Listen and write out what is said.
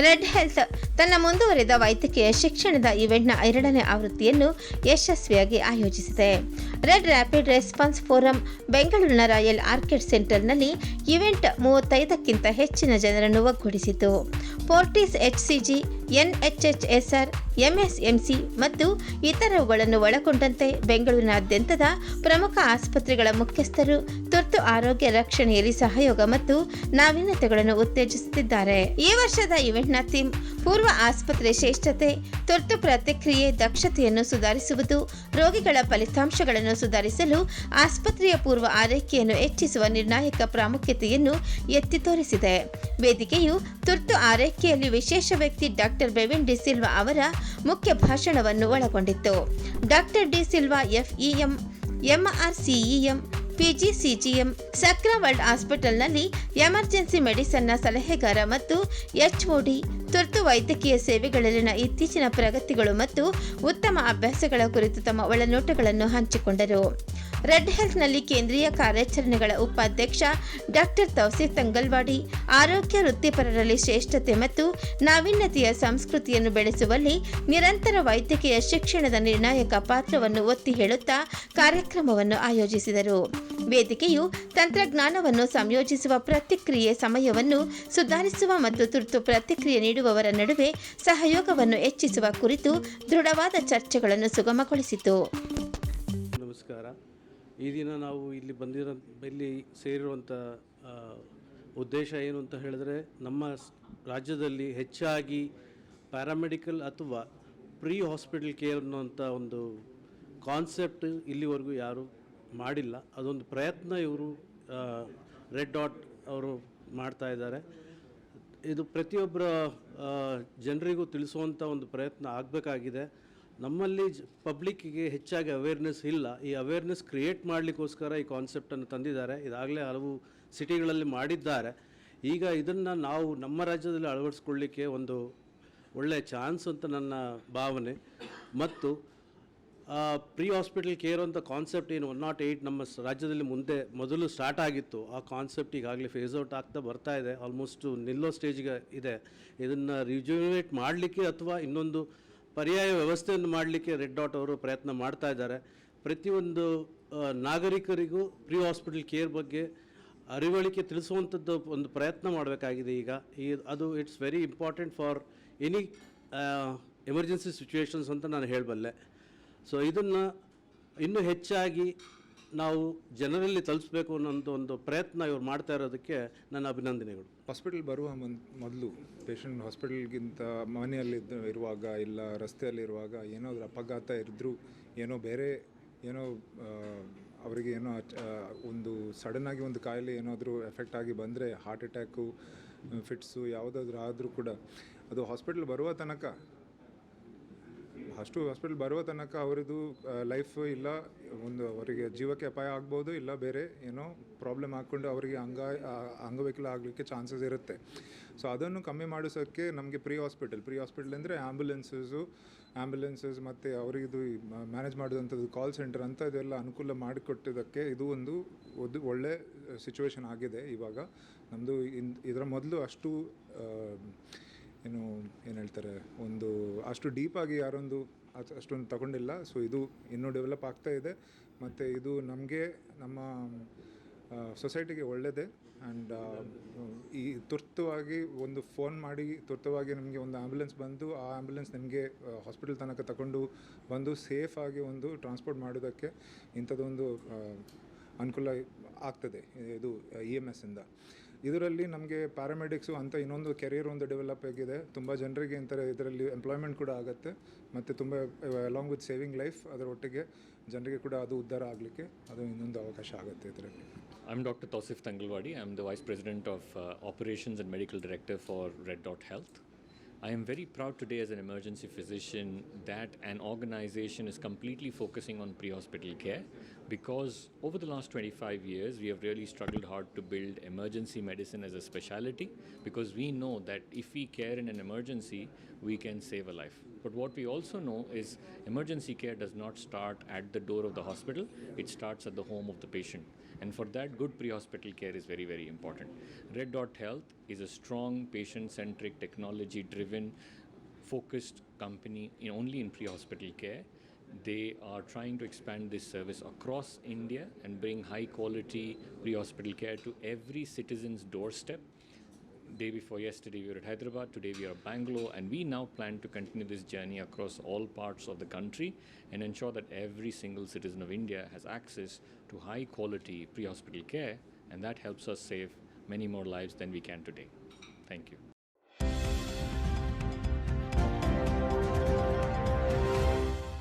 Red health ತನ್ನ ಮುಂದುವರಿದ ವೈದ್ಯಕೀಯ ಶಿಕ್ಷಣದ ಇವೆಂಟ್ನ ಎರಡನೇ ಆವೃತ್ತಿಯನ್ನು ಯಶಸ್ವಿಯಾಗಿ ಆಯೋಜಿಸಿದೆ. ರೆಡ್ ರ್ಯಾಪಿಡ್ ರೆಸ್ಪಾನ್ಸ್ ಫೋರಂ ಬೆಂಗಳೂರಿನ ರಾಯಲ್ ಆರ್ಕಿಡ್ ಸೆಂಟರ್ನಲ್ಲಿ ಇವೆಂಟ್ ಮೂವತ್ತೈದಕ್ಕಿಂತ ಹೆಚ್ಚಿನ ಜನರನ್ನು ಒಗ್ಗೂಡಿಸಿತು. ಫೋರ್ಟಿಸ್ ಎಚ್ಸಿಜಿ ಎನ್ಎಚ್ಎಚ್ಎಸ್ಆರ್ ಎಂಎಸ್ಎಂಸಿ ಮತ್ತು ಇತರವುಗಳನ್ನು ಒಳಗೊಂಡಂತೆ ಬೆಂಗಳೂರಿನಾದ್ಯಂತದ ಪ್ರಮುಖ ಆಸ್ಪತ್ರೆಗಳ ಮುಖ್ಯಸ್ಥರು ತುರ್ತು ಆರೋಗ್ಯ ರಕ್ಷಣೆಯಲ್ಲಿ ಸಹಯೋಗ ಮತ್ತು ನಾವೀನ್ಯತೆಗಳನ್ನು ಉತ್ತೇಜಿಸುತ್ತಿದ್ದಾರೆ. ಈ ವರ್ಷದ ಇವೆಂಟ್ನ ಥೀಮ್ ಪೂರ್ವ ಆಸ್ಪತ್ರೆ ಶ್ರೇಷ್ಠತೆ, ತುರ್ತು ಪ್ರತಿಕ್ರಿಯೆ, ದಕ್ಷತೆಯನ್ನು ಸುಧಾರಿಸುವುದು, ರೋಗಿಗಳ ಫಲಿತಾಂಶಗಳನ್ನು ಸುಧಾರಿಸಲು ಆಸ್ಪತ್ರೆಯ ಪೂರ್ವ ಆರೈಕೆಯನ್ನು ಹೆಚ್ಚಿಸುವ ನಿರ್ಣಾಯಕ ಪ್ರಾಮುಖ್ಯತೆಯನ್ನು ಎತ್ತಿ ತೋರಿಸಿದೆ. ವೇದಿಕೆಯು ತುರ್ತು ಆರೈಕೆಯಲ್ಲಿ ವಿಶೇಷ ವ್ಯಕ್ತಿ ಡಾಕ್ಟರ್ ಬೆವಿನ್ ಡಿ ಸಿಲ್ವಾ ಅವರ ಮುಖ್ಯ ಭಾಷಣವನ್ನು ಒಳಗೊಂಡಿತ್ತು. Doctor De Silva, FEM, MRCEM, PGCGM Sakra world ಹಾಸ್ಪಿಟಲ್ನಲ್ಲಿ emergency ಮೆಡಿಸನ್ನ ಸಲಹೆಗಾರ ಮತ್ತು ಎಚ್ಒಡಿ ತುರ್ತು ವೈದ್ಯಕೀಯ ಸೇವೆಗಳಲ್ಲಿನ ಇತ್ತೀಚಿನ ಪ್ರಗತಿಗಳು ಮತ್ತು ಉತ್ತಮ ಅಭ್ಯಾಸಗಳ ಕುರಿತು ತಮ್ಮ ಒಳನೋಟಗಳನ್ನು ಹಂಚಿಕೊಂಡರು. ರೆಡ್ ಹೆಲ್ತ್ನಲ್ಲಿ ಕೇಂದ್ರೀಯ ಕಾರ್ಯಾಚರಣೆಗಳ ಉಪಾಧ್ಯಕ್ಷ ಡಾಕ್ಟರ್ ತೌಸೀಫ್ ತಂಗಲ್ವಾಡಿ, ಆರೋಗ್ಯ ವೃತ್ತಿಪರರಲ್ಲಿ ಶ್ರೇಷ್ಠತೆ ಮತ್ತು ನಾವೀನ್ಯತೆಯ ಸಂಸ್ಕೃತಿಯನ್ನು ಬೆಳೆಸುವಲ್ಲಿ ನಿರಂತರ ವೈದ್ಯಕೀಯ ಶಿಕ್ಷಣದ ನಿರ್ಣಾಯಕ ಪಾತ್ರವನ್ನು ಒತ್ತಿ ಹೇಳುತ್ತಾ ಕಾರ್ಯಕ್ರಮವನ್ನು ಆಯೋಜಿಸಿದರು. ವೇದಿಕೆಯು ತಂತ್ರಜ್ಞಾನವನ್ನು ಸಂಯೋಜಿಸುವ ಪ್ರತಿಕ್ರಿಯೆ ಸಮಯವನ್ನು ಸುಧಾರಿಸುವ ಮತ್ತು ತುರ್ತು ಪ್ರತಿಕ್ರಿಯೆ ನೀಡುವವರ ನಡುವೆ ಸಹಯೋಗವನ್ನು ಹೆಚ್ಚಿಸುವ ಕುರಿತು ದೃಢವಾದ ಚರ್ಚೆಗಳನ್ನು ಸುಗಮಗೊಳಿಸಿತು. ಈ ದಿನ ನಾವು ಇಲ್ಲಿ ಬಂದಿರೋ, ಇಲ್ಲಿ ಸೇರಿರುವಂಥ ಉದ್ದೇಶ ಏನು ಅಂತ ಹೇಳಿದ್ರೆ ನಮ್ಮ ರಾಜ್ಯದಲ್ಲಿ ಹೆಚ್ಚಾಗಿ ಪ್ಯಾರಾಮೆಡಿಕಲ್ ಅಥವಾ ಪ್ರೀ ಹಾಸ್ಪಿಟಲ್ ಕೇರ್ ಅನ್ನೋಂಥ ಒಂದು ಕಾನ್ಸೆಪ್ಟ್ ಇಲ್ಲಿವರೆಗೂ ಯಾರು ಮಾಡಿಲ್ಲ. ಅದೊಂದು ಪ್ರಯತ್ನ ಇವರು ರೆಡ್ ಡಾಟ್ ಅವರು ಮಾಡ್ತಾ ಇದ್ದಾರೆ. ಇದು ಪ್ರತಿಯೊಬ್ಬರ ಜನರಿಗೂ ತಿಳಿಸುವಂಥ ಒಂದು ಪ್ರಯತ್ನ ಆಗಬೇಕಾಗಿದೆ. ನಮ್ಮಲ್ಲಿ ಪಬ್ಲಿಕ್ಕಿಗೆ ಹೆಚ್ಚಾಗಿ ಅವೇರ್ನೆಸ್ ಇಲ್ಲ. ಈ ಅವೇರ್ನೆಸ್ ಕ್ರಿಯೇಟ್ ಮಾಡಲಿಕ್ಕೋಸ್ಕರ ಈ ಕಾನ್ಸೆಪ್ಟನ್ನು ತಂದಿದ್ದಾರೆ. ಇದಾಗಲೇ ಹಲವು ಸಿಟಿಗಳಲ್ಲಿ ಮಾಡಿದ್ದಾರೆ. ಈಗ ಇದನ್ನು ನಾವು ನಮ್ಮ ರಾಜ್ಯದಲ್ಲಿ ಅಳವಡಿಸ್ಕೊಳ್ಳಿಕ್ಕೆ ಒಂದು ಒಳ್ಳೆಯ ಚಾನ್ಸ್ ಅಂತ ನನ್ನ ಭಾವನೆ. ಮತ್ತು ಪ್ರೀ ಹಾಸ್ಪಿಟಲ್ ಕೇರ್ ಅಂತ ಕಾನ್ಸೆಪ್ಟ್ ಏನು ಒನ್ ನಾಟ್ ಏಯ್ಟ್ ನಮ್ಮ ರಾಜ್ಯದಲ್ಲಿ ಮುಂದೆ ಮೊದಲು ಸ್ಟಾರ್ಟ್ ಆಗಿತ್ತು. ಆ ಕಾನ್ಸೆಪ್ಟ್ ಈಗಾಗಲೇ ಫೇಸ್ ಔಟ್ ಆಗ್ತಾ ಬರ್ತಾ ಇದೆ. ಆಲ್ಮೋಸ್ಟು ನಿಲ್ಲೋ ಸ್ಟೇಜ್ಗೆ ಇದೆ. ಇದನ್ನು ರಿಜ್ಯೂನೇಟ್ ಮಾಡಲಿಕ್ಕೆ ಅಥವಾ ಇನ್ನೊಂದು ಪರ್ಯಾಯ ವ್ಯವಸ್ಥೆಯನ್ನು ಮಾಡಲಿಕ್ಕೆ ರೆಡ್ ಡಾಟ್ ಅವರು ಪ್ರಯತ್ನ ಮಾಡ್ತಾ ಇದ್ದಾರೆ. ಪ್ರತಿಯೊಂದು ನಾಗರಿಕರಿಗೂ ಪ್ರೀ ಹಾಸ್ಪಿಟಲ್ ಕೇರ್ ಬಗ್ಗೆ ಅರಿವಳಿಕೆ ತಿಳಿಸುವಂಥದ್ದು ಒಂದು ಪ್ರಯತ್ನ ಮಾಡಬೇಕಾಗಿದೆ ಈಗ. ಈ, ಅದು it's very important for any emergency situations ಅಂತ ನಾನು ಹೇಳಬಲ್ಲೆ. ಸೊ ಇದನ್ನು ಇನ್ನೂ ಹೆಚ್ಚಾಗಿ ನಾವು ಜನರಲ್ಲಿ ತಲುಪಿಸ್ಬೇಕು ಅನ್ನೋಂಥ ಒಂದು ಪ್ರಯತ್ನ ಇವ್ರು ಮಾಡ್ತಾ ಇರೋದಕ್ಕೆ ನನ್ನ ಅಭಿನಂದನೆಗಳು. ಹಾಸ್ಪಿಟಲ್ ಬರುವ ಮನ್, ಮೊದಲು ಪೇಷಂಟ್ ಹಾಸ್ಪಿಟಲ್ಗಿಂತ ಮನೆಯಲ್ಲಿ ಇರುವಾಗ ಇಲ್ಲ ರಸ್ತೆಯಲ್ಲಿರುವಾಗ ಏನಾದರೂ ಅಪಘಾತ ಇದ್ದರೂ ಏನೋ ಬೇರೆ ಏನೋ ಅವರಿಗೆ ಏನೋ ಒಂದು ಸಡನ್ನಾಗಿ ಒಂದು ಕಾಯಿಲೆ ಏನಾದರೂ ಎಫೆಕ್ಟ್ ಆಗಿ ಬಂದರೆ ಹಾರ್ಟ್ ಅಟ್ಯಾಕು ಫಿಟ್ಸು ಯಾವುದಾದ್ರೂ ಆದರೂ ಕೂಡ ಅದು ಹಾಸ್ಪಿಟಲ್ ಬರುವ ತನಕ ಅಷ್ಟು ಹಾಸ್ಪಿಟಲ್ ಬರುವ ತನಕ ಅವರದು ಲೈಫ್ ಇಲ್ಲ, ಒಂದು ಅವರಿಗೆ ಜೀವಕ್ಕೆ ಅಪಾಯ ಆಗ್ಬೋದು, ಇಲ್ಲ ಬೇರೆ ಏನೋ ಪ್ರಾಬ್ಲಮ್ ಹಾಕ್ಕೊಂಡು ಅವರಿಗೆ ಅಂಗ ಅಂಗವಿಕಲ ಆಗಲಿಕ್ಕೆ ಚಾನ್ಸಸ್ ಇರುತ್ತೆ. ಸೊ ಅದನ್ನು ಕಮ್ಮಿ ಮಾಡಿಸೋಕ್ಕೆ ನಮಗೆ ಪ್ರೀ ಹಾಸ್ಪಿಟಲ್ ಪ್ರೀ ಹಾಸ್ಪಿಟಲ್ ಅಂದರೆ ಆ್ಯಂಬುಲೆನ್ಸಸ್ಸು ಆ್ಯಂಬುಲೆನ್ಸಸ್ ಮತ್ತು ಅವರಿಗಿದು ಮ್ಯಾನೇಜ್ ಮಾಡೋದಂಥದ್ದು ಕಾಲ್ ಸೆಂಟರ್ ಅಂತ ಇದೆಲ್ಲ ಅನುಕೂಲ ಮಾಡಿಕೊಟ್ಟಿದ್ದಕ್ಕೆ ಇದು ಒಂದು ಒಂದು, ಒಳ್ಳೆ ಸಿಚುವೇಶನ್ ಆಗಿದೆ ಇವಾಗ. ನಮ್ಮದು ಇದರ ಮೊದಲು ಅಷ್ಟು ಏನು ಏನು ಹೇಳ್ತಾರೆ, ಒಂದು ಅಷ್ಟು ಡೀಪಾಗಿ ಯಾರೊಂದು ಅಷ್ಟೊಂದು ತಗೊಂಡಿಲ್ಲ. ಸೊ ಇದು ಇನ್ನೂ ಡೆವಲಪ್ ಆಗ್ತಾ ಇದೆ. ಮತ್ತು ಇದು ನಮಗೆ, ನಮ್ಮ ಸೊಸೈಟಿಗೆ ಒಳ್ಳೆಯದೇ ಆ್ಯಂಡ್ ಈ ತುರ್ತುವಾಗಿ ಒಂದು ಫೋನ್ ಮಾಡಿ, ತುರ್ತುವಾಗಿ ನಮಗೆ ಒಂದು ಆ್ಯಂಬುಲೆನ್ಸ್ ಬಂದು, ಆ ಆ್ಯಂಬುಲೆನ್ಸ್ ನಿಮಗೆ ಹಾಸ್ಪಿಟಲ್ ತನಕ ತಗೊಂಡು ಬಂದು ಸೇಫಾಗಿ ಒಂದು ಟ್ರಾನ್ಸ್ಪೋರ್ಟ್ ಮಾಡೋದಕ್ಕೆ ಇಂಥದ್ದೊಂದು ಅನುಕೂಲ ಆಗ್ತದೆ. ಇದು ಇ ಎಂ ಎಸ್ಸಿಂದ ಇದರಲ್ಲಿ ನಮಗೆ ಪ್ಯಾರಾಮೆಡಿಕ್ಸು ಅಂತ ಇನ್ನೊಂದು ಕೆರಿಯರ್ ಒಂದು ಡೆವಲಪ್ ಆಗಿದೆ. ತುಂಬ ಜನರಿಗೆ ಇಂಥ ಇದರಲ್ಲಿ ಎಂಪ್ಲಾಯ್ಮೆಂಟ್ ಕೂಡ ಆಗುತ್ತೆ. ಮತ್ತು ತುಂಬ ಅಲಾಂಗ್ ವಿತ್ ಸೇವಿಂಗ್ ಲೈಫ್ ಅದರ ಒಟ್ಟಿಗೆ ಜನರಿಗೆ ಕೂಡ ಅದು ಉದ್ಧಾರ ಆಗಲಿಕ್ಕೆ ಅದು ಇನ್ನೊಂದು ಅವಕಾಶ ಆಗುತ್ತೆ ಇದರಲ್ಲಿ. I am doctor Tausif Tangalwadi I am the vice president of operations and medical director for red dot Health. I am very proud today as an emergency physician that an organization is completely focusing on pre hospital care because over the last 25 years we have really struggled hard to build emergency medicine as a specialty because we know that if we care in an emergency, we can save a life. But what we also know is emergency care does not start at the door of the hospital, it starts at the home of the patient. And for that, good pre hospital care is very, very important. Red Dot Health is a strong, patient centric, technology driven, focused company in only in pre hospital care. They are trying to expand this service across India and bring high quality pre hospital care to every citizen's doorstep day before yesterday we were at Hyderabad, today we are at Bangalore, and we now plan to continue this journey across all parts of the country and ensure that every single citizen of India has access to high quality pre hospital care, and that helps us save many more lives than we can today. Thank you.